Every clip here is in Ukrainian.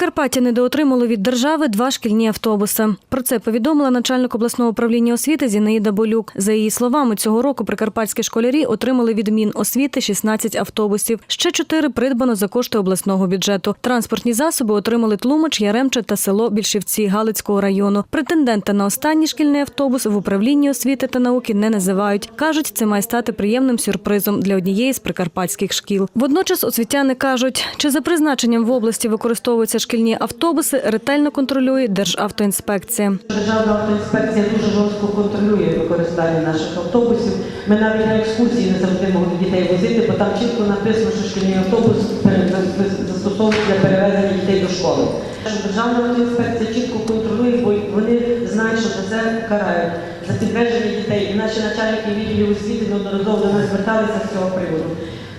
Прикарпаття недоотримало від держави два шкільні автобуси. Про це повідомила начальник обласного управління освіти Зінаїда Болюк. За її словами, цього року прикарпатські школярі отримали від Міносвіти 16 автобусів. Ще чотири придбано за кошти обласного бюджету. Транспортні засоби отримали Тлумач, Яремче та село Більшівці Галицького району. Претендента на останній шкільний автобус в управлінні освіти та науки не називають. кажуть, це має стати приємним сюрпризом для однієї з прикарпатських шкіл. Водночас освітяни кажуть, чи за призначенням в області використовуються шкільні автобуси, ретельно контролює Державтоінспекція. Державна автоінспекція дуже жорстко контролює використання наших автобусів. Ми навіть на екскурсії не завжди могли дітей возити, бо там чітко написано, що шкільний автобус застосовують для перевезення дітей до школи. Державна автоінспекція чітко контролює, бо вони знають, що за це карають за підвезення дітей. І наші начальники відділів освіти неодноразово до нас зверталися з цього приводу.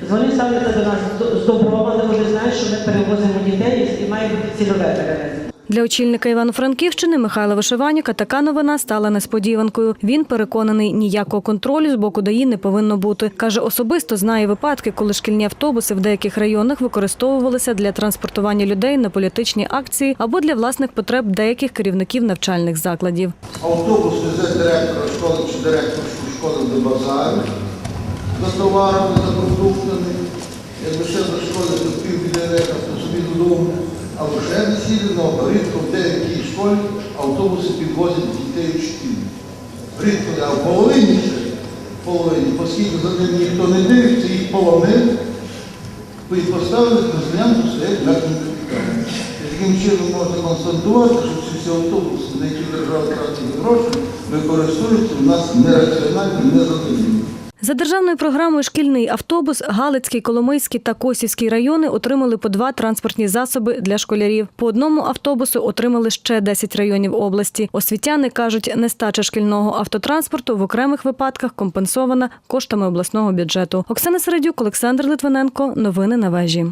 Вони ставляться до нас з добром, але вони знають, що ми перевозимо дітей і має бути цільове перевезення. Для очільника Івано-Франківщини Михайла Вишиванюка така новина стала несподіванкою. Він переконаний, ніякого контролю з боку ДАІ не повинно бути. Каже, особисто знає випадки, коли шкільні автобуси в деяких районах використовувалися для транспортування людей на політичні акції або для власних потреб деяких керівників навчальних закладів. Автобус везе директора школи чи директоршу школи до базару за товарами, за продуктами. Ще до школи то собі додому. А вже не сідено, рідко в деякій школі автобуси підвозять дітей в шкілу. Рідко, а в половині ще, в половині, оскільки за ним ніхто не дивиться, їх полонив, і поставили на землянку стоять мертвим капітаном. Таким чином можна констатувати, що всі автобуси, на які держава тратить гроші, використовуються у нас нераціонально, незадовільно. За державною програмою «Шкільний автобус» Галицький, Коломийський та Косівський райони отримали по два транспортні засоби для школярів. По одному автобусу отримали ще 10 районів області. Освітяни кажуть, нестача шкільного автотранспорту в окремих випадках компенсована коштами обласного бюджету. Оксана Середюк, Олександр Литвиненко. Новини на вежі.